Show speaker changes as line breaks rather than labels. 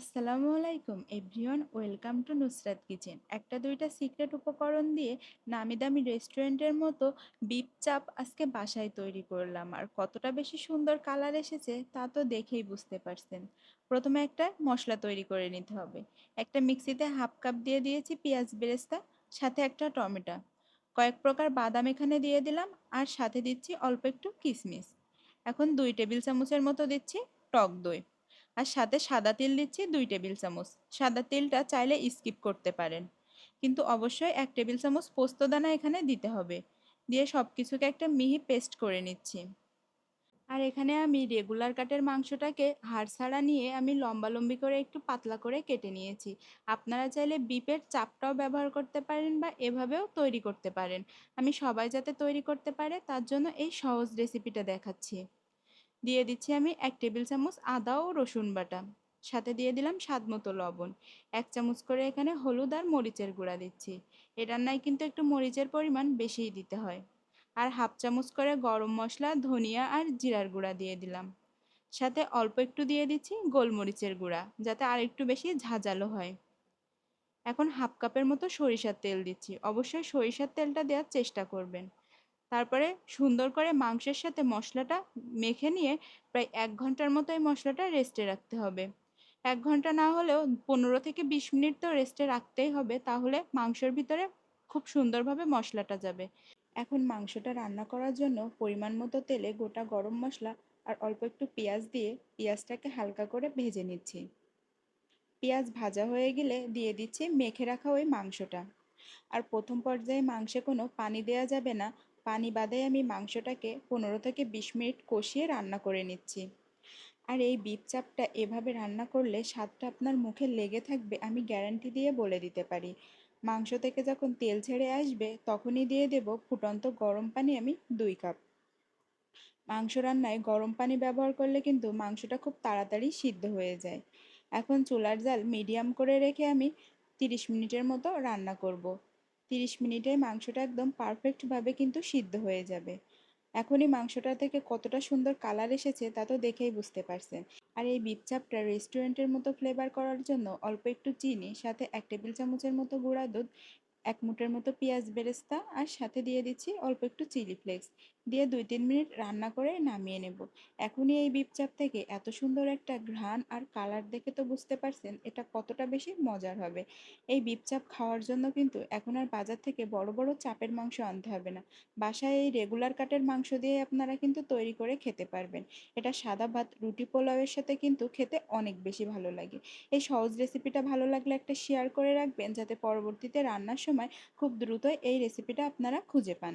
আসসালামু আলাইকুম, everyone, welcome to Nusrat kitchen. একটা দুইটা সিক্রেট উপকরণ দিয়ে নামি দামি রেস্টুরেন্টের মতো বিপ চাপ আজকে বাসায় তৈরি করলাম। আর কতটা বেশি সুন্দর কালার এসেছে তা তো দেখেই বুঝতে পারছেন। প্রথমে একটা মশলা তৈরি করে নিতে হবে। একটা মিক্সিতে হাফ কাপ দিয়ে দিয়েছি পেঁয়াজ বেরেস্তা, সাথে একটা টমেটো। কয়েক প্রকার বাদাম এখানে দিয়ে দিলাম আর সাথে দিচ্ছি অল্প একটু কিশমিশ এখন দুই টেবিল চামচের মতো দিচ্ছি টক দই। আর সাথে সাদা তেল দিচ্ছি দুই টেবিল চামচ। সাদা তেলটা চাইলে স্কিপ করতে পারেন। কিন্তু অবশ্যই এক টেবিল চামচ পোস্তদানা এখানে দিতে হবে। দিয়ে সব কিছুকে একটা মিহি পেস্ট করে নিচ্ছি। আর এখানে আমি রেগুলার কাটের মাংসটাকে হাড় ছাড়া নিয়ে আমি লম্বালম্বি করে একটু পাতলা করে কেটে নিয়েছি। আপনারা চাইলে বিপের চাপটাও ব্যবহার করতে পারেন বা এভাবেও তৈরি করতে পারেন। আমি সবাই যাতে তৈরি করতে পারে তার জন্য এই সহজ রেসিপিটা দেখাচ্ছি। দিয়ে দিচ্ছি আমি এক টেবিল চামচ আদা ও রসুন বাটা। সাথে দিয়ে দিলাম স্বাদ মতো লবণ। এক চামচ করে এখানে হলুদ আর মরিচের গুঁড়া দিচ্ছি। এ রান্নায় কিন্তু একটু মরিচের পরিমাণ বেশিই দিতে হয়। আর হাফ চামচ করে গরম মশলা, ধনিয়া আর জিরার গুঁড়া দিয়ে দিলাম। সাথে অল্প একটু দিয়ে দিচ্ছি গোলমরিচের গুঁড়া, যাতে আর একটু বেশি ঝাঁঝালো হয়। এখন হাফ কাপের মতো সরিষার তেল দিচ্ছি। অবশ্যই সরিষার তেলটা দেওয়ার চেষ্টা করবেন। তারপরে সুন্দর করে মাংসের সাথে মশলাটা মেখে নিয়ে প্রায় এক ঘণ্টার মতো এই মশলাটা রেস্টে রাখতে হবে। এক ঘণ্টা না হলেও পনেরো থেকে বিশ মিনিট তো রেস্টে রাখতেই হবে, তাহলে মাংসের ভিতরে খুব সুন্দরভাবে মশলাটা যাবে। এখন মাংসটা রান্না করার জন্য পরিমাণ মতো তেলে গোটা গরম মশলা আর অল্প একটু পেঁয়াজ দিয়ে পেঁয়াজটাকে হালকা করে ভেজে নিচ্ছি। পেঁয়াজ ভাজা হয়ে গেলে দিয়ে দিচ্ছি মেখে রাখা ওই মাংসটা। আর প্রথম পর্যায়ে মাংসে কোনো পানি দেওয়া যাবে না পানি বাদে আমি মাংসটাকে পনেরো থেকে বিশ মিনিট কষিয়ে রান্না করে নিচ্ছি। আর এই বিপ চাপটা এভাবে রান্না করলে স্বাদটা আপনার মুখে লেগে থাকবে আমি গ্যারান্টি দিয়ে বলে দিতে পারি। মাংস থেকে যখন তেল ছেড়ে আসবে তখনই দিয়ে দেব ফুটন্ত গরম পানি আমি দুই কাপ। মাংস রান্নায় গরম পানি ব্যবহার করলে কিন্তু মাংসটা খুব তাড়াতাড়ি সিদ্ধ হয়ে যায়। এখন চুলার জাল মিডিয়াম করে রেখে আমি তিরিশ মিনিটের মতো রান্না করব। তিরিশ মিনিটে মাংসটা একদম পারফেক্টভাবে কিন্তু সিদ্ধ হয়ে যাবে। এখনই মাংসটা থেকে কতটা সুন্দর কালার এসেছে তা তো দেখেই বুঝতে পারছেন। আর এই বিপচাপটা রেস্টুরেন্টের মতো ফ্লেভার করার জন্য অল্প একটু চিনি, সাথে এক টেবিল চামচের মতো গুঁড়া দুধ এক মুঠের মতো পেঁয়াজ বেরেস্তা আর সাথে দিয়ে দিচ্ছি অল্প একটু চিলি ফ্লেক্স। দিয়ে দুই তিন মিনিট রান্না করে নামিয়ে নেব। এখনই এই বিপ চাপ থেকে এত সুন্দর একটা ঘ্রাণ আর কালার দেখে তো বুঝতে পারছেন এটা কতটা বেশি মজার হবে। এই বিপ চাপ খাওয়ার জন্য কিন্তু এখন আর বাজার থেকে বড় বড় চাপের মাংস আনতে হবে না। বাসায় এই রেগুলার কাটের মাংস দিয়ে আপনারা কিন্তু তৈরি করে খেতে পারবেন। এটা সাদা ভাত, রুটি পোলাওয়ের সাথে কিন্তু খেতে অনেক বেশি ভালো লাগে। এই সহজ রেসিপিটা ভালো লাগলে একটা শেয়ার করে রাখবেন যাতে পরবর্তীতে রান্নার সময় খুব দ্রুত এই রেসিপিটা আপনারা খুঁজে পান।